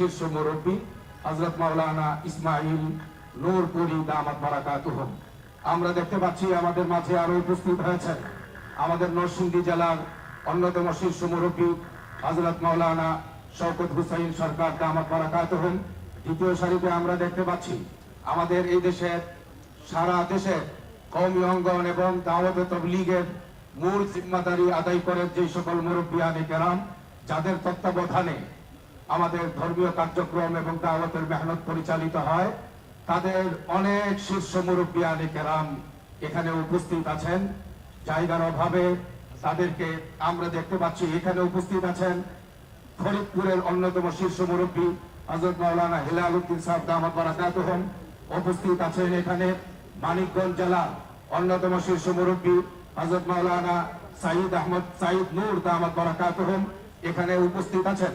শীর্ষ মুরব্বী হজরত মাওলানা ইসমাইল নূরপুরি দামাত বারাকাতুহম। আমরা দেখতে পাচ্ছি আমাদের মাঝে আরও উপস্থিত হয়েছেন আমাদের নরসিংদী জেলার অন্যতম শীর্ষ মুরব্বী হজরত মাওলানা শওকত হুসাইন সরকার দামাত বারাকাতুহম। দ্বিতীয় সারিতে আমরা দেখতে পাচ্ছি আমাদের এই দেশের, সারা দেশে কওমি অঙ্গন এবং দাওয়াত তবলিগের মূল জিম্মাদারি আদায় করেন যে সকল মুরব্বিয়ানে কেরাম যাদের তত্ত্বাবধানে আমাদের ধর্মীয় কার্যক্রম এবং দাওয়াতের মেহনত পরিচালিত হয়। তাদের অনেক শীর্ষ মুরব্বিয়ানে কেরাম এখানে উপস্থিত আছেন। জায়গার অভাবে তাদেরকে আমরা দেখতে পাচ্ছি এখানে উপস্থিত আছেন। ফরিদপুরের অন্যতম শীর্ষ মুরব্বী হজরত মাওলানা হিলাল উদ্দিন সাহেব দামাত উপস্থিত আছেন এখানে। মানিকগঞ্জ জেলা অন্যতম শীর্ষ মুরব্বী হজরত মাওলানা সাইদ আহমদ, সাইদ নূর দামাত বারাকাতুহম এখানে উপস্থিত আছেন।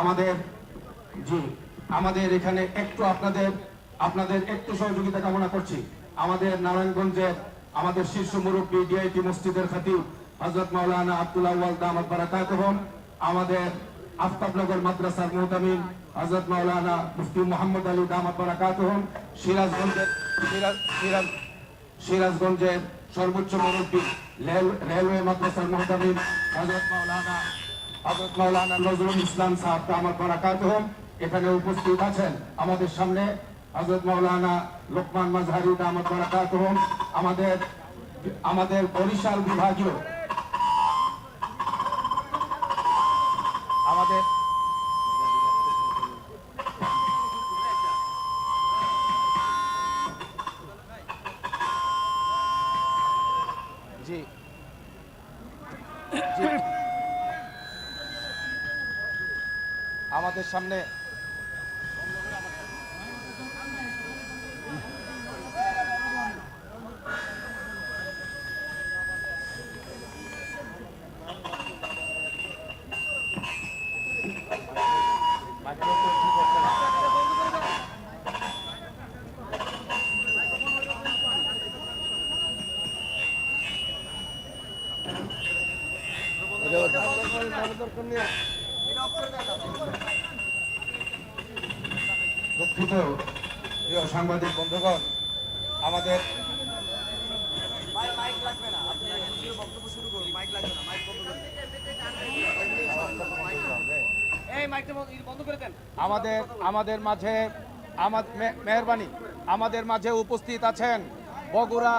আমাদের, জি, আমাদের এখানে একটু আপনাদের আপনাদের একটু সহযোগিতা কামনা করছি। আমাদের নারায়ণগঞ্জের, আমাদের শীর্ষ মুরব্বী ডিআইটি মসজিদের খাতিব হজরত মাওলানা বারাকাতুহম আমাদের আফতাবনগর মাদ্রাসার হজরত মাওলানা মুফতি মোহাম্মদ আলী দামাত বারাকাতুহম সিরাজগঞ্জের, সিরাজ সিরাজ, সিরাজগঞ্জের সর্বোচ্চ মুরব্বী রেলওয়ে মাদ্রাসার মুহতামিম হজরত মাওলানা হযরত মাওলানা নজরুল ইসলাম সাহেব দামাত বারাকাতুহুম এখানে উপস্থিত আছেন আমাদের সামনে হযরত মাওলানা লোকমান মাজহারি দামাত বারাকাতুহুম আমাদের আমাদের বরিশাল বিভাগীয় আমাদের জি জি আমাদের সামনে দুঃখিত প্রিয় সাংবাদিক বন্ধুগণ আমাদের এই মাইকটা বন্ধ করে দেন আমাদের আমাদের মাঝে আমার মে- মেহরবানি। আমাদের মাঝে উপস্থিত আছেন বগুড়া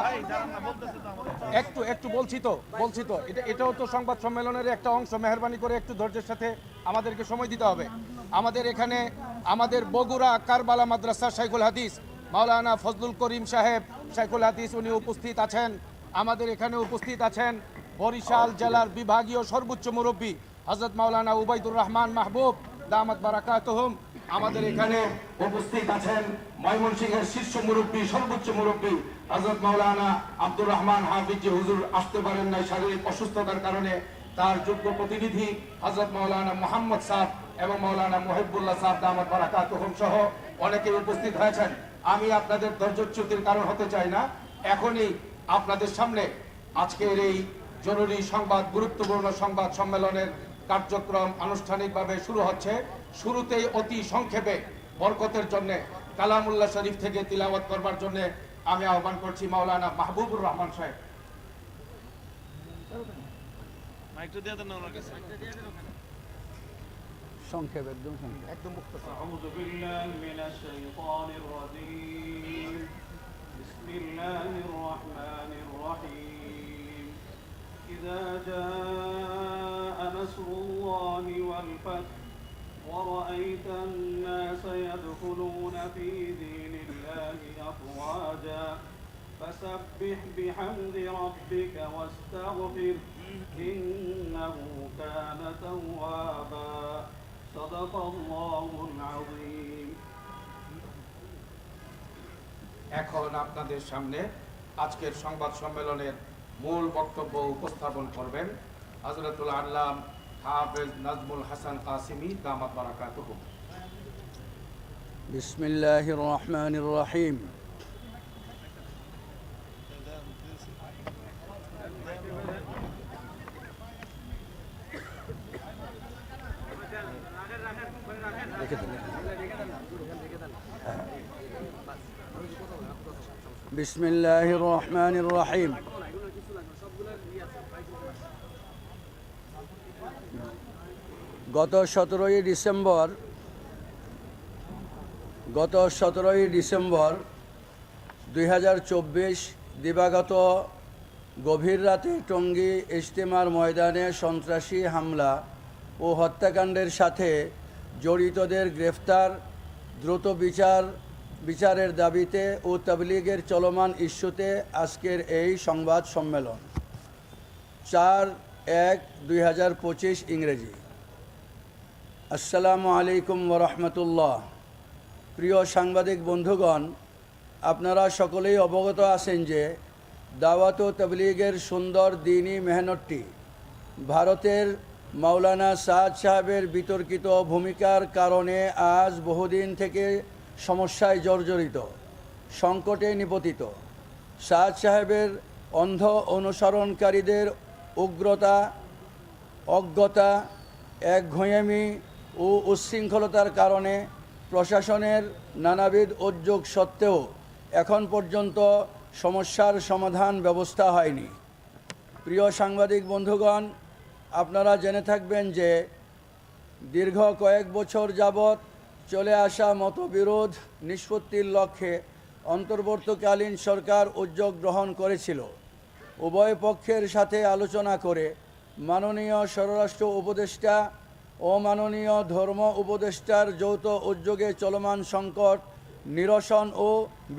একটু একটু বলছি তো বলছি তো। এটা এটাও তো সংবাদ সম্মেলনের একটা অংশ। মেহরবানি করে একটু ধৈর্যের সাথে আমাদেরকে সময় দিতে হবে। আমাদের এখানে আমাদের বগুড়া কারবালা মাদ্রাসা শাইখুল হাদিস, মাওলানা ফজলুল করিম সাহেব শাইখুল হাদিস, উনি উপস্থিত আছেন। আমাদের এখানে উপস্থিত আছেন বরিশাল জেলার বিভাগীয় সর্বোচ্চ মুরব্বী হজরত মাওলানা উবাইদুর রহমান মাহবুব, দামাত বারাকাতুহুম। আমাদের এখানে উপস্থিত আছেন ময়মনসিংহের শীর্ষ মুরব্বী, সর্বোচ্চ মুরব্বী হজরত মাওলানা আব্দুর রহমান হাফিজ। হুজুর, আসতে পারেন নাই শারীরিক অসুস্থতার কারণে। তার যোগ্য প্রতিনিধি হজরত মাওলানা মোহাম্মদ সাহ এবং মাওলানা মহিবুল্লাহ সাহ দামত বারাকাতুহুম সহ অনেকে উপস্থিত হয়েছেন। আমি আপনাদের ধৈর্যচ্যুতির কারণ হতে চাই না। এখনই আপনাদের সামনে আজকের এই জরুরি সংবাদ, গুরুত্বপূর্ণ সংবাদ সম্মেলনের কার্যক্রম আনুষ্ঠানিকভাবে শুরু হচ্ছে শুরুতেই অতি সংক্ষেপে বরকতের জন্য কালামুল্লাহ শরীফ থেকে তিলাওয়াত করবার জন্য আমি আহ্বান করছি মাওলানা মাহবুবুর রহমান সাহেব মাইকটা দিয়ে দেন না ওনার কাছে সংক্ষেপ একদম সংক্ষেপ একদম মুক্ত أعوذ بالله من الشيطان الرجيم بسم الله الرحمن الرحيم إذا جاء نصر الله والفتح ورأيت الناس يدخلون في دين الله أفواجا فسبح بحمد ربك واستغفر إنه كان توابا صدق الله العظيم এখন আপনাদের সামনে আজকের সংবাদ সম্মেলনের মূল বক্তব্য উপস্থাপন করবেন হযরতুল আল্লাম হাফেজ নাজমুল হাসান কাসিমি দামাত বারাকাতুহু بسم الله الرحمن الرحيم بسم الله الرحمن الرحيم গত সতেরোই ডিসেম্বর, গত সতেরোই ডিসেম্বর দুই হাজার চব্বিশ দিবাগত গভীর রাতে টঙ্গী ইজতেমার ময়দানে সন্ত্রাসী হামলা ও হত্যাকাণ্ডের সাথে জড়িতদের গ্রেফতার, দ্রুত বিচার, বিচারের দাবিতে ও তাবলিগের চলমান ইস্যুতে আজকের এই সংবাদ সম্মেলন। চার এক দুই ইংরেজি। আসসালামু আলাইকুম ওরহমতুল্লাহ প্রিয় সাংবাদিক বন্ধুগণ, আপনারা সকলেই অবগত আছেন যে দাওয়াত ও তবলিগের সুন্দর দিনই মেহনতটি ভারতের মাওলানা সাদ সাহেবের বিতর্কিত ভূমিকার কারণে আজ বহুদিন থেকে সমস্যায় জর্জরিত, সংকটে নিপতিত। সাদ সাহেবের অন্ধ অনুসরণকারীদের উগ্রতা, অজ্ঞতা, এক একঘয়েমি ও উচ্ছৃঙ্খলতার কারণে প্রশাসনের নানাবিধ উদ্যোগ সত্ত্বেও এখন পর্যন্ত সমস্যার সমাধান ব্যবস্থা হয়নি। প্রিয় সাংবাদিক বন্ধুগণ, আপনারা জেনে থাকবেন যে দীর্ঘ কয়েক বছর যাবৎ চলে আসা মতবিরোধ নিষ্পত্তির লক্ষ্যে অন্তর্বর্তীকালীন সরকার উদ্যোগ গ্রহণ করেছিল। উভয় পক্ষের সাথে আলোচনা করে মাননীয় স্বরাষ্ট্র উপদেষ্টা ও মাননীয় ধর্ম উপদেষ্টার যৌথ উদ্যোগে চলমান সংকট নিরসন ও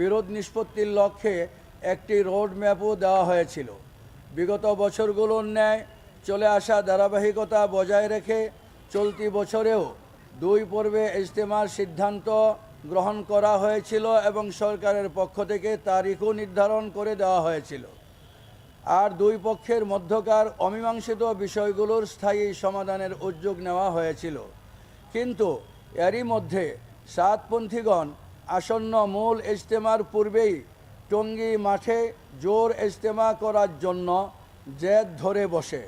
বিরোধ নিষ্পত্তির লক্ষ্যে একটি রোড ম্যাপও দেওয়া হয়েছিল। বিগত বছরগুলোর ন্যায় চলে আসা ধারাবাহিকতা বজায় রেখে চলতি বছরেও দুই পর্বে ইজতেমার সিদ্ধান্ত গ্রহণ করা হয়েছিল এবং সরকারের পক্ষ থেকে তারিখও নির্ধারণ করে দেওয়া হয়েছিল। আর দুই পক্ষের মধ্যকার অমীমাংসিত বিষয়গুলোর স্থায়ী সমাধানের উদ্যোগ নেওয়া হয়েছিল। কিন্তু এরই মধ্যে সাতপন্থীগণ আসন্ন মূল ইজতেমার পূর্বেই টঙ্গী মাঠে জোর ইজতেমা করার জন্য জেদ ধরে বসে।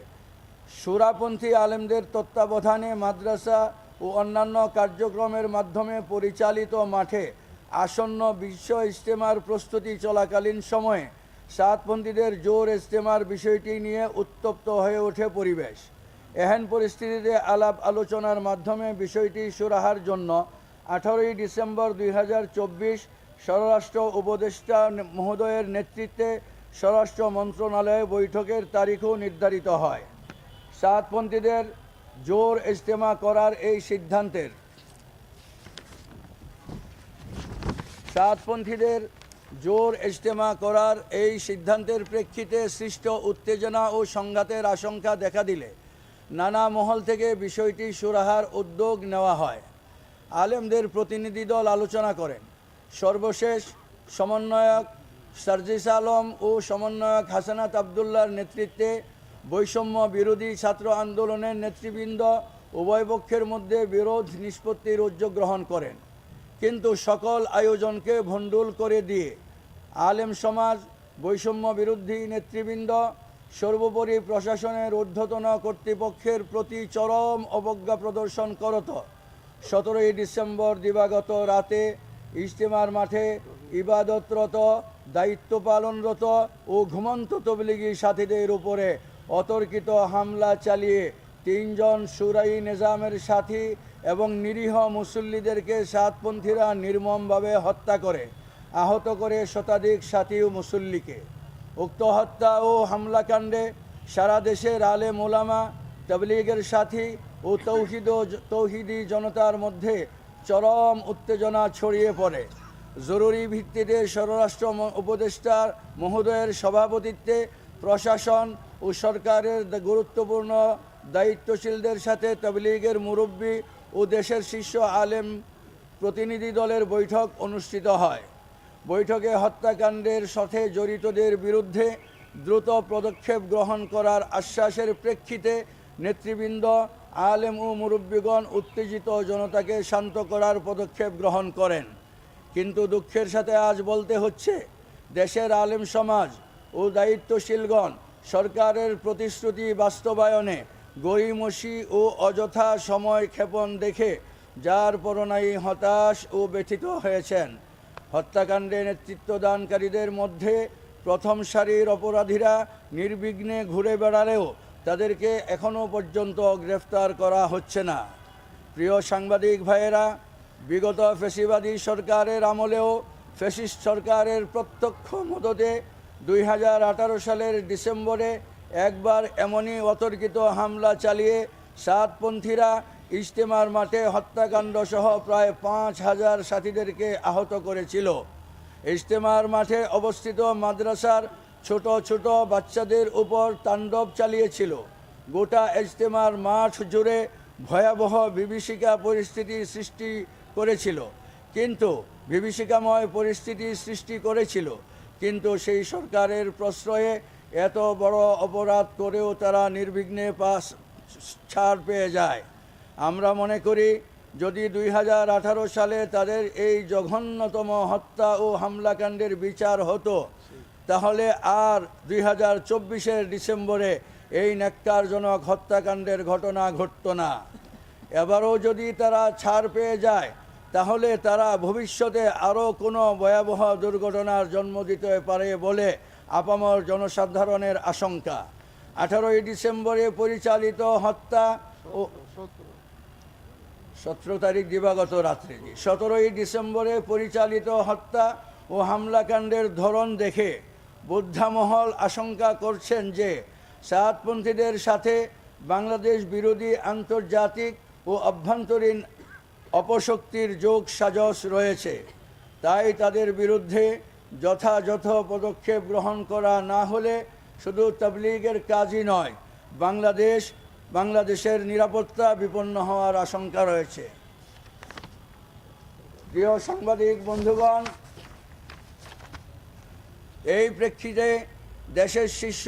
সুরাপন্থী আলেমদের তত্ত্বাবধানে মাদ্রাসা ও অন্যান্য কার্যক্রমের মাধ্যমে পরিচালিত মাঠে আসন্ন বিশ্ব ইজতেমার প্রস্তুতি চলাকালীন সময়ে সাতপন্থীদের জোর ইজতেমার বিষয়টি নিয়ে উত্তপ্ত হয়ে ওঠে পরিবেশ। এহেন পরিস্থিতিতে আলাপ আলোচনার মাধ্যমে বিষয়টি সুরাহার জন্য আঠারোই ডিসেম্বর দুই হাজার চব্বিশ স্বরাষ্ট্র উপদেষ্টা মহোদয়ের নেতৃত্বে স্বরাষ্ট্র মন্ত্রণালয়ে বৈঠকের তারিখও নির্ধারিত হয়। সাতপন্থীদের জোর ইজতেমা করার এই সিদ্ধান্তের সাতপন্থীদের জোর ইজতেমা করার এই সিদ্ধান্তের প্রেক্ষিতে সৃষ্ট উত্তেজনা ও সংঘাতের আশঙ্কা দেখা দিলে নানা মহল থেকে বিষয়টি সুরাহার উদ্যোগ নেওয়া হয়। আলেমদের প্রতিনিধি দল আলোচনা করেন। সর্বশেষ সমন্বয়ক সার্জিস আলম ও সমন্বয়ক হাসানাত আবদুল্লার নেতৃত্বে বৈষম্য বিরোধী ছাত্র আন্দোলনের নেতৃবৃন্দ উভয় পক্ষের মধ্যে বিরোধ নিষ্পত্তির উদ্যোগ গ্রহণ করেন। কিন্তু সকল আয়োজনকে ভণ্ডুল করে দিয়ে আলেম সমাজ, বৈষম্য বিরোধী নেতৃবৃন্দ, সর্বোপরি প্রশাসনের ঊর্ধ্বতন কর্তৃপক্ষের প্রতি চরম অবজ্ঞা প্রদর্শন করত। সতেরোই ডিসেম্বর দিবাগত রাতে ইজতেমার মাঠে ইবাদতরত দায়িত্ব পালনরত ও ঘুমন্ত তবলিগি সাথীদের উপরে অতর্কিত হামলা চালিয়ে তিনজন সুরাই নিজামের সাথী এবং নিরীহ মুসল্লিদেরকে সাতপন্থীরা নির্মমভাবে হত্যা করে, আহত করে শতাধিক সাথী মুসল্লিকে। উক্ত হত্যা ও হামলাকাণ্ডে সারা দেশের আলে মোলামা, তবলিগের সাথী ও তৌহিদ তৌহিদি জনতার মধ্যে চরম উত্তেজনা ছড়িয়ে পড়ে। জরুরি ভিত্তিতে স্বরাষ্ট্র উপদেষ্টার মহোদয়ের সভাপতিত্বে প্রশাসন ও সরকারের গুরুত্বপূর্ণ দায়িত্বশীলদের সাথে তবলিগের মুরব্বী ও দেশের শীর্ষ আলেম প্রতিনিধি দলের বৈঠক অনুষ্ঠিত হয়। বৈঠকে হত্যাকাণ্ডের সাথে জড়িতদের বিরুদ্ধে দ্রুত পদক্ষেপ গ্রহণ করার আশ্বাসের প্রেক্ষিতে নেতৃবৃন্দ, আলেম ও মুরব্বীগণ উত্তেজিত জনতাকে শান্ত করার পদক্ষেপ গ্রহণ করেন। কিন্তু দুঃখের সাথে আজ বলতে হচ্ছে, দেশের আলেম সমাজ ও দায়িত্বশীলগণ সরকারের প্রতিশ্রুতি বাস্তবায়নে গরিমসি ও অযথা সময় ক্ষেপণ দেখে যার পরনাই হতাশ ও ব্যথিত হয়েছেন। হত্যাকাণ্ডে নেতৃত্বদানকারীদের মধ্যে প্রথম সারির অপরাধীরা নির্বিঘ্নে ঘুরে বেড়ালেও তাদেরকে এখনও পর্যন্ত গ্রেফতার করা হচ্ছে না। প্রিয় সাংবাদিক ভাইয়েরা, বিগত ফেসিবাদী সরকারের আমলেও ফেসিস্ট সরকারের প্রত্যক্ষ মদতে দুই হাজার আঠারো সালের ডিসেম্বরে একবার এমনই অতর্কিত হামলা চালিয়ে সাতপন্থীরা ইজতেমার মাঠে হত্যাকাণ্ড সহ প্রায় পাঁচ হাজার সাথীদেরকে আহত করেছিল। ইজতেমার মাঠে অবস্থিত মাদ্রাসার ছোট ছোট বাচ্চাদের উপর তাণ্ডব চালিয়েছিল। গোটা ইজতেমার মাঠ জুড়ে ভয়াবহ বিভীষিকা পরিস্থিতি সৃষ্টি করেছিল। কিন্তু বিভীষিকাময় পরিস্থিতি সৃষ্টি করেছিল। কিন্তু সেই সরকারের প্রশ্রয়ে এত বড় অপরাধ করেও তারা নির্বিঘ্নে পাস, ছাড় পেয়ে যায়। আমরা মনে করি, যদি দুই হাজার আঠারো সালে তাদের এই জঘন্যতম হত্যা ও হামলাকাণ্ডের বিচার হতো, তাহলে আর দুই হাজার ডিসেম্বরে এই ন্যাক্কারজনক হত্যাকাণ্ডের ঘটনা ঘটত না। এবারও যদি তারা ছাড় পেয়ে যায়, তাহলে তারা ভবিষ্যতে আরও কোনো ভয়াবহ দুর্ঘটনার জন্ম দিতে পারে বলে আপামর জনসাধারণের আশঙ্কা। আঠারোই ডিসেম্বরে পরিচালিত হত্যা ও সতেরো তারিখ দিবাগত রাত্রে সতেরোই ডিসেম্বরে পরিচালিত হত্যা ও হামলাকাণ্ডের ধরন দেখে বুদ্ধামহল আশঙ্কা করছেন যে সাতপন্থীদের সাথে বাংলাদেশ বিরোধী আন্তর্জাতিক ও অভ্যন্তরীণ অপশক্তির যোগ সাজস রয়েছে। তাই তাদের বিরুদ্ধে যথাযথ পদক্ষেপ গ্রহণ করা না হলে শুধু তাবলিগের কাজই নয়, বাংলাদেশ, বাংলাদেশের নিরাপত্তা বিপন্ন হওয়ার আশঙ্কা রয়েছে। প্রিয় সাংবাদিক বন্ধুগণ, এই প্রেক্ষিতে দেশের শীর্ষ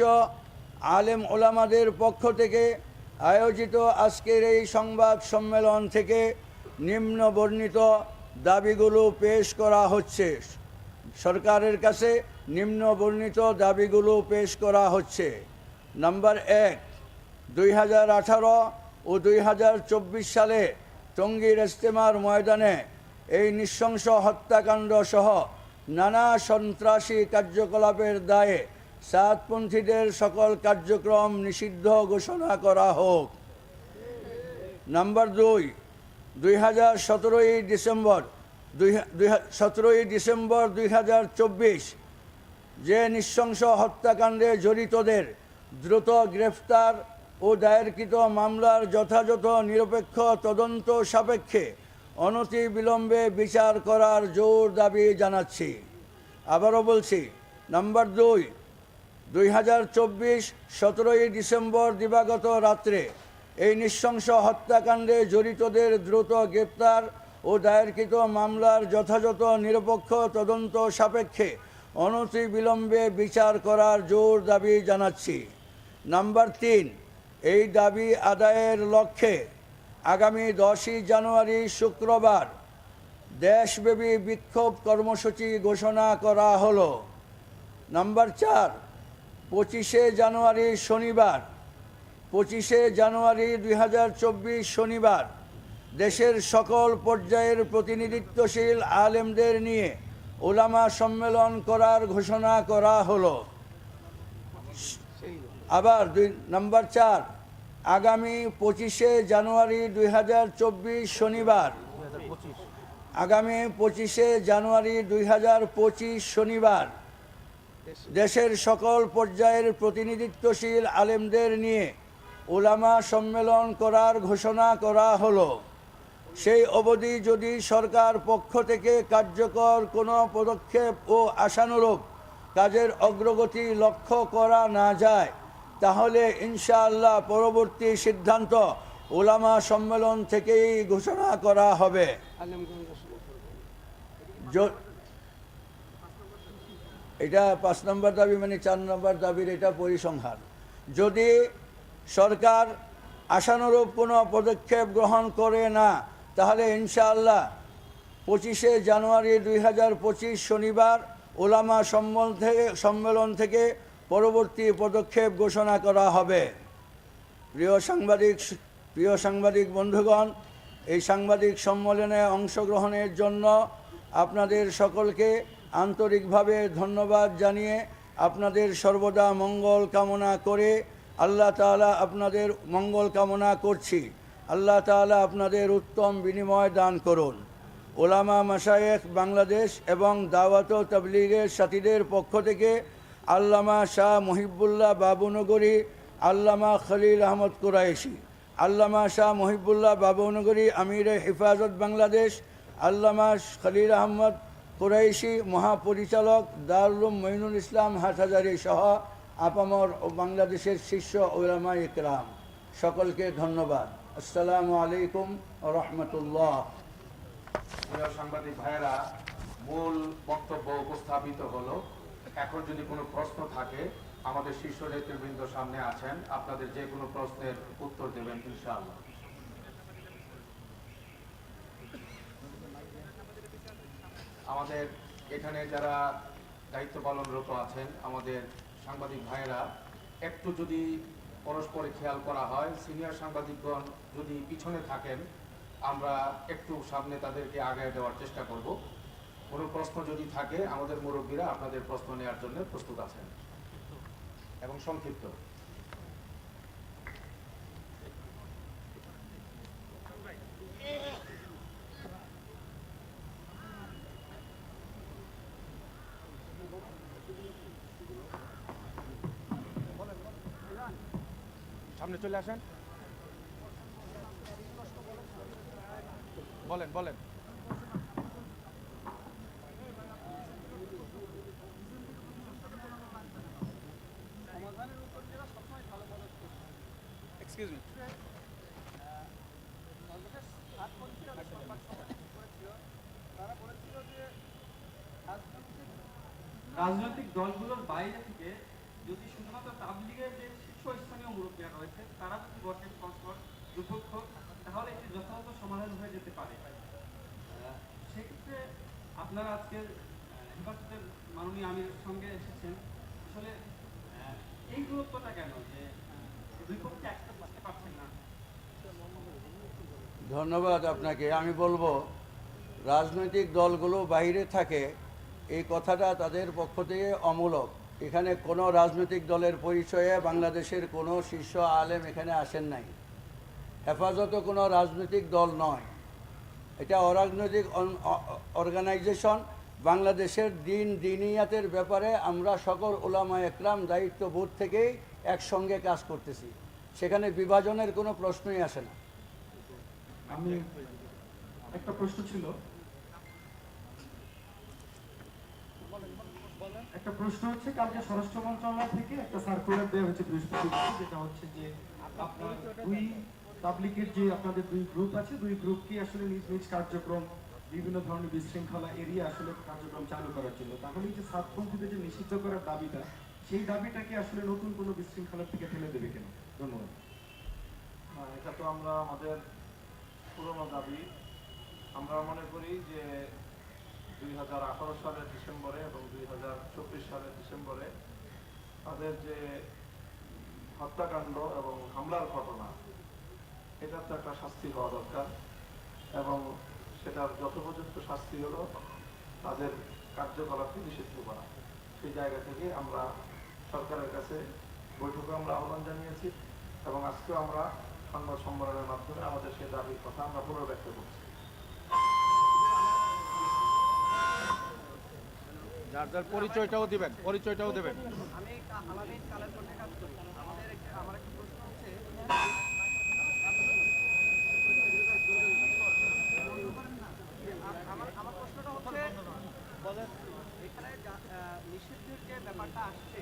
আলেম ওলামাদের পক্ষ থেকে আয়োজিত আজকের এই সংবাদ সম্মেলন থেকে নিম্ন বর্ণিত দাবিগুলো পেশ করা হচ্ছে। সরকারের কাছে নিম্ন বর্ণিত দাবিগুলো পেশ করা হচ্ছে। নাম্বার এক, দুই হাজার আঠারো ও দুই হাজার চব্বিশ সালে টঙ্গীর ইস্তেমার ময়দানে এই নৃশংস হত্যাকাণ্ড সহ নানা সন্ত্রাসী কার্যকলাপের দায়ে সাতপন্থীদের সকল কার্যক্রম নিষিদ্ধ ঘোষণা করা হোক। নাম্বার দুই দুই হাজার সতেরোই ডিসেম্বর দুই সতেরোই ডিসেম্বর দুই হাজার চব্বিশ, যে নৃশংস হত্যাকাণ্ডে জড়িতদের দ্রুত গ্রেফতার ও দায়েরকৃত মামলার যথাযথ নিরপেক্ষ তদন্ত সাপেক্ষে অনতি বিলম্বে বিচার করার জোর দাবি জানাচ্ছি। আবারও বলছি, নাম্বার দুই দুই হাজার চব্বিশ সতেরোই ডিসেম্বর দিবাগত রাত্রে এই নৃশংস হত্যাকাণ্ডে জড়িতদের দ্রুত গ্রেপ্তার ও দায়েরকৃত মামলার যথাযথ নিরপেক্ষ তদন্ত সাপেক্ষে অনতি বিলম্বে বিচার করার জোর দাবি জানাচ্ছি। নাম্বার তিন, এই দাবি আদায়ের লক্ষ্যে আগামী দশই জানুয়ারি শুক্রবার দেশব্যাপী বিক্ষোভ কর্মসূচি ঘোষণা করা হলো। নাম্বার চার, পঁচিশে জানুয়ারি শনিবার, পঁচিশে জানুয়ারি দু হাজার চব্বিশ শনিবার দেশের সকল পর্যায়ের প্রতিনিধিত্বশীল আলেমদের নিয়ে ওলামা সম্মেলন করার ঘোষণা করা হলো। আবার দুই, নাম্বার চার, আগামী পঁচিশে জানুয়ারি দুই হাজার চব্বিশ শনিবার, আগামী পঁচিশে জানুয়ারি দুই হাজার পঁচিশ শনিবার, দেশের সকল পর্যায়ের প্রতিনিধিত্বশীল আলেমদের নিয়ে ওলামা সম্মেলন করার ঘোষণা করা হলো। সেই অবধি যদি সরকার পক্ষ থেকে কার্যকর কোনো পদক্ষেপ ও আশানুরূপ কাজের অগ্রগতি লক্ষ্য করা না যায়, তাহলে ইনশাআল্লাহ পরবর্তী সিদ্ধান্ত ওলামা সম্মেলন থেকেই ঘোষণা করা হবে। এটা পাঁচ নম্বর দাবি মানে চার নম্বর দাবির এটা পরিসংখ্যান। যদি সরকার আশানুরূপ কোনো পদক্ষেপ গ্রহণ করে না তাহলে ইনশাআল্লাহ পঁচিশে জানুয়ারি দুই হাজার পঁচিশ শনিবার ওলামা সম্মেলন থেকে সম্মেলন থেকে পরবর্তী পদক্ষেপ ঘোষণা করা হবে। প্রিয় সাংবাদিক প্রিয় সাংবাদিক বন্ধুগণ, এই সাংবাদিক সম্মেলনে অংশগ্রহণের জন্য আপনাদের সকলকে আন্তরিকভাবে ধন্যবাদ জানিয়ে আপনাদের সর্বদা মঙ্গল কামনা করে আল্লাহ তালা আপনাদের মঙ্গল কামনা করছি। আল্লাহ তাআলা আপনাদের উত্তম বিনিময় দান করুন। ওলামা মাসায়েখ বাংলাদেশ এবং দাওয়াত তাবলিগের সাথীদের পক্ষ থেকে আল্লামা শাহ মহিবুল্লাহ বাবুনগরী, আল্লামা খলিল আহমদ কুরাইশি, আল্লামা শাহ মহিবুল্লাহ বাবুনগরী আমির হেফাজত বাংলাদেশ, আল্লামা খলিল আহমদ কুরাইশি মহাপরিচালক দারুল মঈনুল ইসলাম হাটহাজারি সহ আপামর ও বাংলাদেশের শীর্ষ ওলামা ইকরাম। সকলকে ধন্যবাদ। আসসালামু আলাইকুম রহমতুল্লাহ। সাংবাদিক ভাইয়েরা, মূল বক্তব্য উপস্থাপিত হলো, এখন যদি কোনো প্রশ্ন থাকে, আমাদের শীর্ষ নেতৃবৃন্দ সামনে আছেন, আপনাদের যে কোনো প্রশ্নের উত্তর দেবেন ইনশাআল্লাহ। আমাদের এখানে যারা দায়িত্ব পালনরত আছেন, আমাদের সাংবাদিক ভাইয়েরা, একটু যদি পরস্পরে খেয়াল করা হয়। সিনিয়র সাংবাদিকগণ যদি পিছনে থাকেন, আমরা একটু সামনে তাদেরকে আগায় দেওয়ার চেষ্টা করব। কোনো প্রশ্ন যদি থাকে, আমাদের মুরব্বীরা আপনাদের প্রশ্ন নেওয়ার জন্য প্রস্তুত আছেন। এবং সংক্ষিপ্ত। সামনে চলে আসেন। বলেন বলেন এক্সকিউজ মি রাজনৈতিক দলগুলোর বাইরে থেকে যদি শুধুমাত্র তাবলিগের যে শীর্ষস্থানীয় মুরব্বীরা রয়েছে তারা যদি বসেন সংসদ দুপক্ষ তাহলে এটি যথাযথ সমাধান হয়ে যেতে পারে আহ, সেক্ষেত্রে আপনারা আজকে আহ, হেফাজতের মাননীয় আমিরের সঙ্গে এসেছেন আসলে আহ, ধন্যবাদ আপনাকে। আমি বলব, রাজনৈতিক দলগুলো বাইরে থাকে, এই কথাটা তাদের পক্ষ থেকে অমূলক। এখানে কোনো রাজনৈতিক দলের পরিচয়ে বাংলাদেশের কোনো শীর্ষ আলেম এখানে আসেন নাই। হেফাজতও কোনো রাজনৈতিক দল নয়। এটা অরাজনৈতিক অর্গানাইজেশন বাংলাদেশের দিন দিনিয়াতের ব্যাপারে আমরা সকল ওলামা একরাম দায়িত্ববোধ থেকেই একসঙ্গে কাজ করতেছি। সেখানে বিভাজনের কোনো প্রশ্নই আসে না। একটা প্রশ্ন ছিল। একটা প্রশ্ন হচ্ছে কালকে স্বরাষ্ট্র মন্ত্রণালয় থেকে একটা সার্কুলার দেওয়া হয়েছে বৃহস্পতিবার, যেটা হচ্ছে যে আপনার দুই পাবলিকের যে আপনাদের দুই গ্রুপ আছে, দুই গ্রুপকে আসলে নিজ নিজ কার্যক্রম বিভিন্ন ধরনের বিশৃঙ্খলা এরিয়া আসলে কার্যক্রম চালু করার জন্য। তাহলে এই যে সাতপন্থীদের যে নিষিদ্ধ করার দাবিটা, সেই দাবিটাকে আসলে নতুন কোনো বিশৃঙ্খলার থেকে ফেলে দেবে কেন? ধন্যবাদ। এটা তো আমরা আমাদের পুরনো দাবি। আমরা মনে করি যে দুই হাজার আঠারো সালের ডিসেম্বরে এবং দুই হাজার চব্বিশ সালের ডিসেম্বরে তাদের যে হত্যাকাণ্ড এবং হামলার ঘটনা, এটার তো একটা শাস্তি হওয়া দরকার। এবং সেটার যথোপযুক্ত শাস্তি হলো তাদের কার্যকলাপকে নিষিদ্ধ করা। সেই জায়গা থেকে আমরা সরকারের কাছে বৈঠকে আমরা আহ্বান জানিয়েছি এবং আজকেও আমরা সংবাদ সম্মেলনের মাধ্যমে আমাদের সেই দাবির কথা আমরা পুনর্ব্যক্ত করছি। যার যার পরিচয়টাও দিবেন পরিচয়টাও দেবেন। আমি কা- কালের কাজ করি। আমাদের আমার একটা প্রশ্ন হচ্ছে আ- আমার আমার প্রশ্নটা হচ্ছে এখানে যা- আহ, নিষিদ্ধের যে ব্যাপারটা আসছে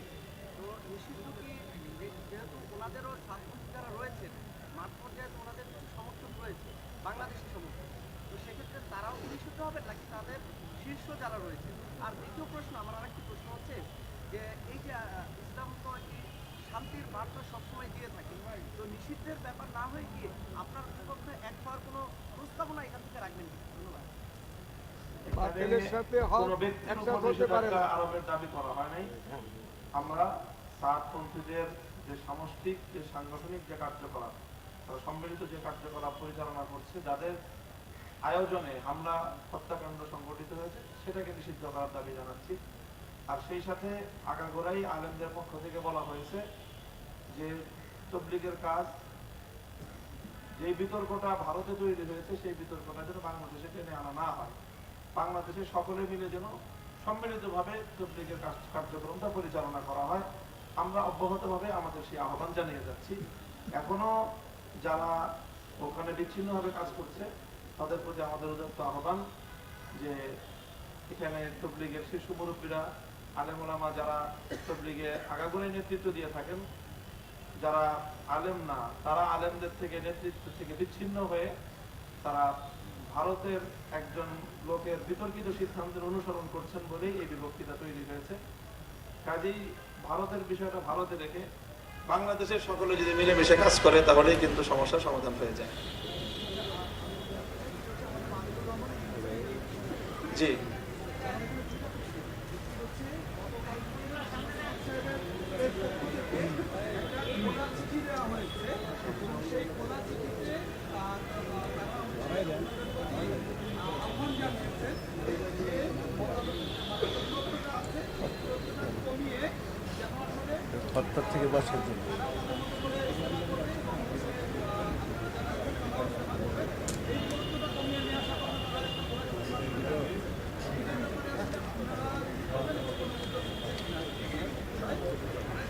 তো নিষিদ্ধ কি যে- যেহেতু ওনাদেরও ছাত্রী যারা রয়েছেন মাঠ পর্যায়ে তো ওনাদের কিছু সমর্থক রয়েছে বাংলাদেশি সমর্থক তো সেক্ষেত্রে তারাও কি নিষিদ্ধ হবে নাকি তাদের শীর্ষ যারা রয়েছে আর দ্বিতীয় প্রশ্ন আমার আরেকটি প্রশ্ন হচ্ছে যে এই যে আহ, ইসলাম তো একটি শান্তির বার্তা সবসময় দিয়ে থাকে তো নিষিদ্ধের ব্যাপার না হয়ে গিয়ে আপনার বিপক্ষে এক হওয়ার কোনো প্রস্তাবনা এখান থেকে রাখবেন কি ধন্যবাদ বাতিলের সাথে ব্যক্তির একসাথে উপর হতে পারে না। নিষেধাজ্ঞা আরোপের দাবি করা হয় নাই। আমরা সাতপন্থীদের যে সামষ্টিক যে সাংগঠনিক যে কার্যকলাপ তারা সম্মিলিত যে কার্যকলাপ পরিচালনা করছে যাদের আয়োজনে হামলা হত্যাকাণ্ড সংঘটিত হয়েছে সেটাকে নিষিদ্ধ করার দাবি জানাচ্ছি। আর সেই সাথে আগাগোড়াই আলেমদের পক্ষ থেকে বলা হয়েছে যে তবলিগের কাজ যে বিতর্কটা ভারতে তৈরি হয়েছে সেই বিতর্কটা যেন বাংলাদেশে টেনে আনা না হয়। বাংলাদেশে সকলে মিলে যেন সম্মিলিতভাবে তবলিগের কার্যক্রমটা পরিচালনা করা হয়। আমরা অব্যাহতভাবে আমাদের সেই আহ্বান জানিয়ে যাচ্ছি। এখনও যারা ওখানে বিচ্ছিন্নভাবে কাজ করছে, তাদের প্রতি আমাদের উদাত্ত আহ্বান যে এখানে তবলিগের শীর্ষ মুরব্বীরা আলেমুলামা যারা তবলিগে আগাগোড়ে নেতৃত্ব দিয়ে থাকেন, যারা আলেম না, তারা আলেমদের থেকে নেতৃত্ব থেকে বিচ্ছিন্ন হয়ে তারা ভারতের একজন লোকের বিতর্কিত সিদ্ধান্তের অনুসরণ করছেন বলেই এই বিভক্তিটা তৈরি হয়েছে। কাজেই ভারতের বিষয়টা ভারতে রেখে বাংলাদেশের সকলে যদি মিলেমিশে কাজ করে, তাহলেই কিন্তু সমস্যার সমাধান হয়ে যায়। জি।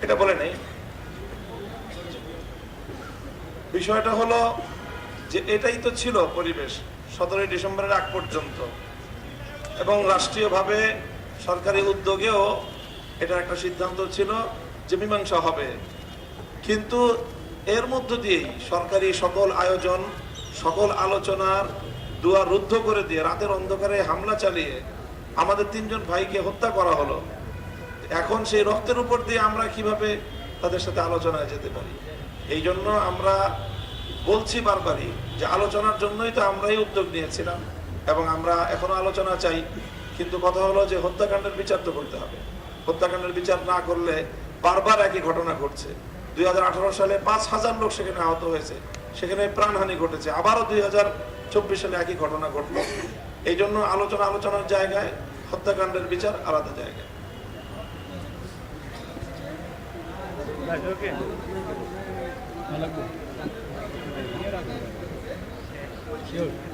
এটা বলে নেই। বিষয়টা হলো যে এটাই তো ছিল পরিবেশ। সতেরোই ডিসেম্বরের আগ পর্যন্ত। এবং রাষ্ট্রীয়ভাবে সরকারি উদ্যোগেও এটা একটা সিদ্ধান্ত ছিল যে মীমাংসা হবে। কিন্তু এর মধ্য দিয়েই সরকারি সকল আয়োজন, সকল আলোচনার দুয়ার রুদ্ধ করে দিয়ে রাতের অন্ধকারে হামলা চালিয়ে আমাদের তিনজন ভাইকে হত্যা করা হলো। এখন সেই রক্তের উপর দিয়ে আমরা কীভাবে তাদের সাথে আলোচনায় যেতে পারি? এই জন্য আমরা বলছি বারবারই যে আলোচনার জন্যই তো আমরাই উদ্যোগ নিয়েছিলাম এবং আমরা এখনও আলোচনা চাই কিন্তু কথা হলো যে হত্যাকাণ্ডের বিচার তো করতে হবে। হত্যাকাণ্ডের বিচার না করলে বারবার একই ঘটনা ঘটছে। দুই সালে পাঁচ হাজার লোক সেখানে আহত হয়েছে সেখানে প্রাণহানি ঘটেছে আবারও দুই হাজার চব্বিশ সালে একই ঘটনা ঘটলো। এই জন্য আলোচনা আলোচনার জায়গায় হত্যাকাণ্ডের বিচার আলাদা জায়গায়। 기열.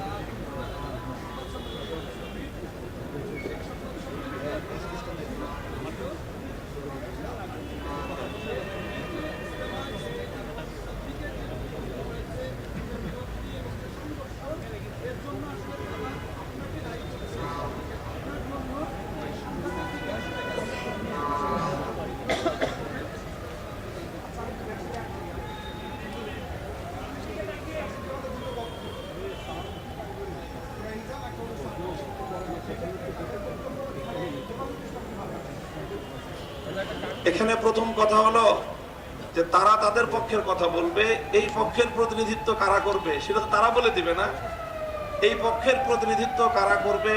এখানে প্রথম কথা হলো যে তারা তাদের পক্ষের কথা বলবে, এই পক্ষের প্রতিনিধিত্ব কারা করবে সেটা তো তারা বলে দিবে না। এই পক্ষের প্রতিনিধিত্ব কারা করবে,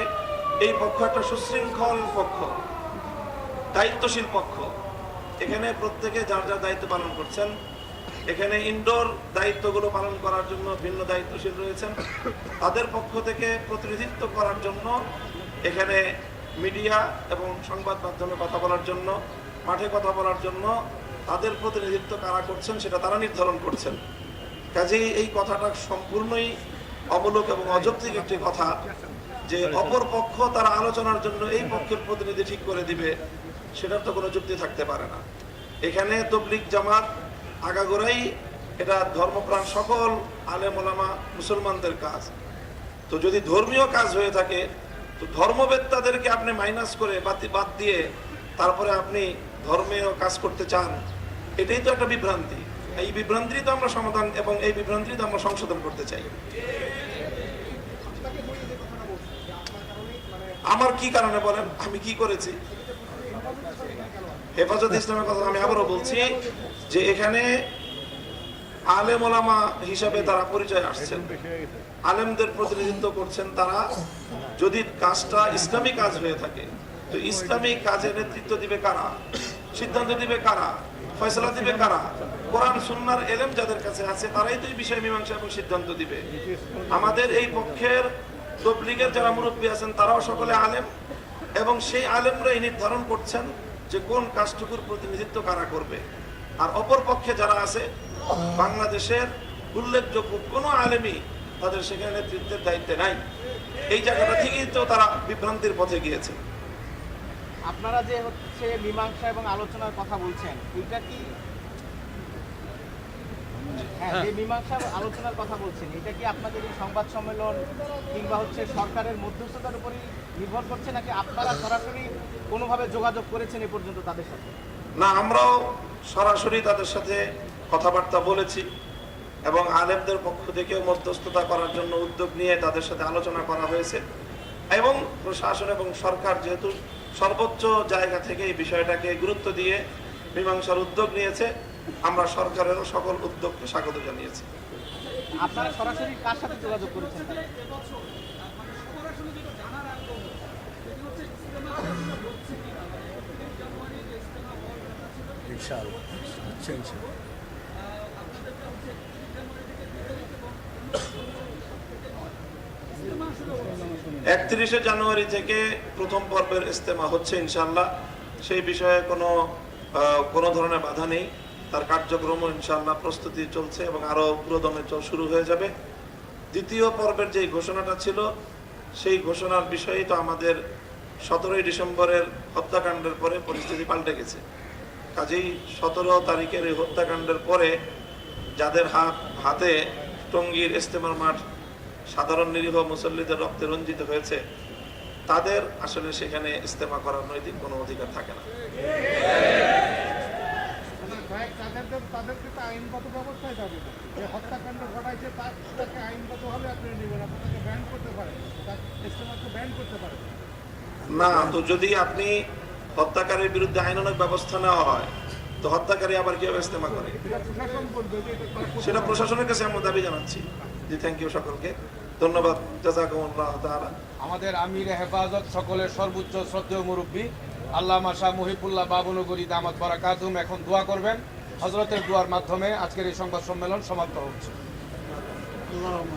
এই পক্ষ একটা সুশৃঙ্খল পক্ষ, দায়িত্বশীল পক্ষ। এখানে প্রত্যেকে যার যার দায়িত্ব পালন করছেন, এখানে ইনডোর দায়িত্বগুলো পালন করার জন্য ভিন্ন দায়িত্বশীল রয়েছেন। তাদের পক্ষ থেকে প্রতিনিধিত্ব করার জন্য এখানে মিডিয়া এবং সংবাদ মাধ্যমে কথা বলার জন্য মাঠে কথা বলার জন্য তাদের প্রতিনিধিত্ব কারা করছেন সেটা তারা নির্ধারণ করছেন। কাজেই এই কথাটা সম্পূর্ণই অবলোক এবং অযৌক্তিক একটি কথা যে অপর পক্ষ তারা আলোচনার জন্য এই পক্ষের প্রতিনিধি ঠিক করে দিবে, সেটার তো কোনো যুক্তি থাকতে পারে না। এখানে তবলিক জামাত আগাগোড়াই এটা ধর্মপ্রাণ সকল আলেম ওলামা মুসলমানদের কাজ। তো যদি ধর্মীয় কাজ হয়ে থাকে, তো ধর্মবেত্তাদেরকে আপনি মাইনাস করে বাদ দিয়ে তারপরে আপনি ধর্মীয় কাজ করতে চান, এটাই তো একটা বিভ্রান্তি। এই বিভ্রান্তি তো আমরা সমাধান এবং এই বিভ্রান্তি তো আমরা সংশোধন করতে চাই। আমার কি কারণে বলেন? আমি কি করেছি? হেফাজত ইসলামের কথা আমি আবারও বলছি যে এখানে আলেম ওলামা হিসাবে তারা পরিচয় আসছেন। আলেমদের প্রতিনিধিত্ব করছেন তারা। যদি কাজটা ইসলামী কাজ হয়ে থাকে তো ইসলামী কাজে নেতৃত্ব দিবে কারা? সিদ্ধান্ত দিবে কারা? ফয়সলা দিবে কারা? কোরআন, সুন্নার এলেম যাদের কাছে আছে, তারাই তো এই বিষয়ে মীমাংসা এবং সিদ্ধান্ত দিবে। আমাদের এই পক্ষের তবলিগের যারা মুরব্বী আছেন, তারাও সকলে আলেম এবং সেই আলেমরাই নির্ধারণ করছেন যে কোন কাজটুকুর প্রতিনিধিত্ব কারা করবে। আর অপর পক্ষে যারা আছে, বাংলাদেশের উল্লেখযোগ্য কোনো আলেমই তাদের সেখানে নেতৃত্বের দায়িত্বে নাই। এই জায়গাটা থেকেই তো তারা বিভ্রান্তির পথে গিয়েছে। আপনারা যে হচ্ছে মীমাংসা এবং আলোচনার কথা বলছেন এটা কি? হ্যাঁ যে মীমাংসা এবং আলোচনার কথা বলছেন এটা কি আপনাদের এই সংবাদ সম্মেলন কিংবা হচ্ছে সরকারের মধ্যস্থতার উপরই নির্ভর করছে নাকি আপনারা সরাসরি কোনোভাবে যোগাযোগ করেছেন এ পর্যন্ত তাদের সাথে? না আমরাও সরাসরি তাদের সাথে কথাবার্তা বলেছি এবং আলেমদের পক্ষ থেকেও মধ্যস্থতা করার জন্য উদ্যোগ নিয়ে তাদের সাথে আলোচনা করা হয়েছে। এবং প্রশাসন এবং সরকার যেহেতু সর্বোচ্চ জায়গা থেকে এই বিষয়টাকে গুরুত্ব দিয়ে মীমাংসার উদ্যোগ নিয়েছে। আমরা সরকারেরও সকল উদ্যোগকে স্বাগত জানিয়েছি। আপনারা সরাসরি কার সাথে যোগাযোগ করেছেন? ইনশাআল্লাহ আচ্ছা ইনশাআল্লাহ একত্রিশে জানুয়ারি থেকে প্রথম পর্বের ইস্তেমা হচ্ছে ইনশাল্লাহ সেই বিষয়ে কোনো কোনো ধরনের বাধা নেই। তার কার্যক্রম ইনশাল্লাহ প্রস্তুতি চলছে এবং আরও পুরোদমে শুরু হয়ে যাবে। দ্বিতীয় পর্বের যে ঘোষণাটা ছিল, সেই ঘোষণার বিষয়েই তো আমাদের সতেরোই ডিসেম্বরের হত্যাকাণ্ডের পরে পরিস্থিতি পাল্টে গেছে। কাজেই সতেরো তারিখের এই হত্যাকাণ্ডের পরে যাদের হাত, হাতে টঙ্গীর ইস্তেমার মাঠ সাধারণ নিরীহ মুসল্লিদের রক্তে রঞ্জিত হয়েছে, তাদের আসলে সেখানে ইস্তেমা করার নৈতিক কোনো অধিকার থাকে না। না, তো যদি আপনি হত্যাকারীর বিরুদ্ধে আইনানুগ ব্যবস্থা নেওয়া হয়, তো হত্যাকারী আবার কীভাবে ইস্তেমা করে? সেটা প্রশাসনের কাছে আমরা দাবি জানাচ্ছি। জি থ্যাংক ইউ সকলকে। ধন্যবাদ জাজাকুমুল্লাহ তাআলা আমাদের আমির হেফাজত সকলের সর্বোচ্চ শ্রদ্ধেয় মুরব্বী আল্লাহ মাশা মুহিবুল্লাহ বাবুনগরী দামাত বারাকাতুম এখন দোয়া করবেন হজরতের দোয়ার মাধ্যমে আজকের এই সংবাদ সম্মেলন সমাপ্ত হচ্ছে اللهم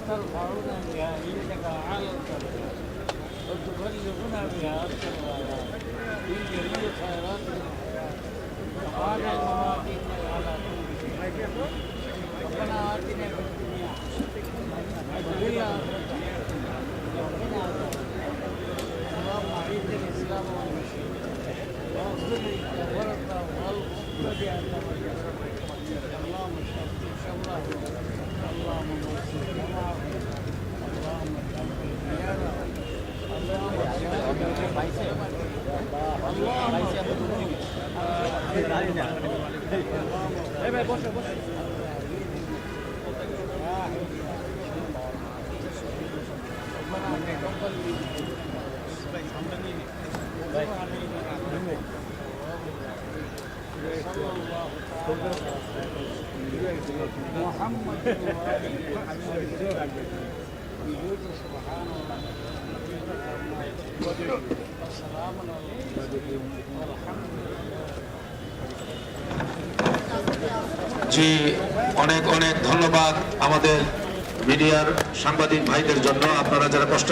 صل على سيدنا مولانا اللهم صلاة تكفينا بها من جميع الأهوال وتضليلنا بها وتطهرنا بها وترفعنا بها عندك أعلى الدرجات وتبلغنا بها أقصى الغايات من جميع خيرات الحياة وقال الممات إنك على كل شيء ربنا آتنا في الدنيا وفي الآخرة وقنا عذاب اللهم أعز الإسلام والمسلمين واغفر للكفرة والمبتدعة اللهم شفي شره محمد بجود سبحان الله والسلام على المرسلين والحمد জি অনেক অনেক ধন্যবাদ আমাদের মিডিয়ার সাংবাদিক ভাইদের জন্য। আপনারা যারা কষ্ট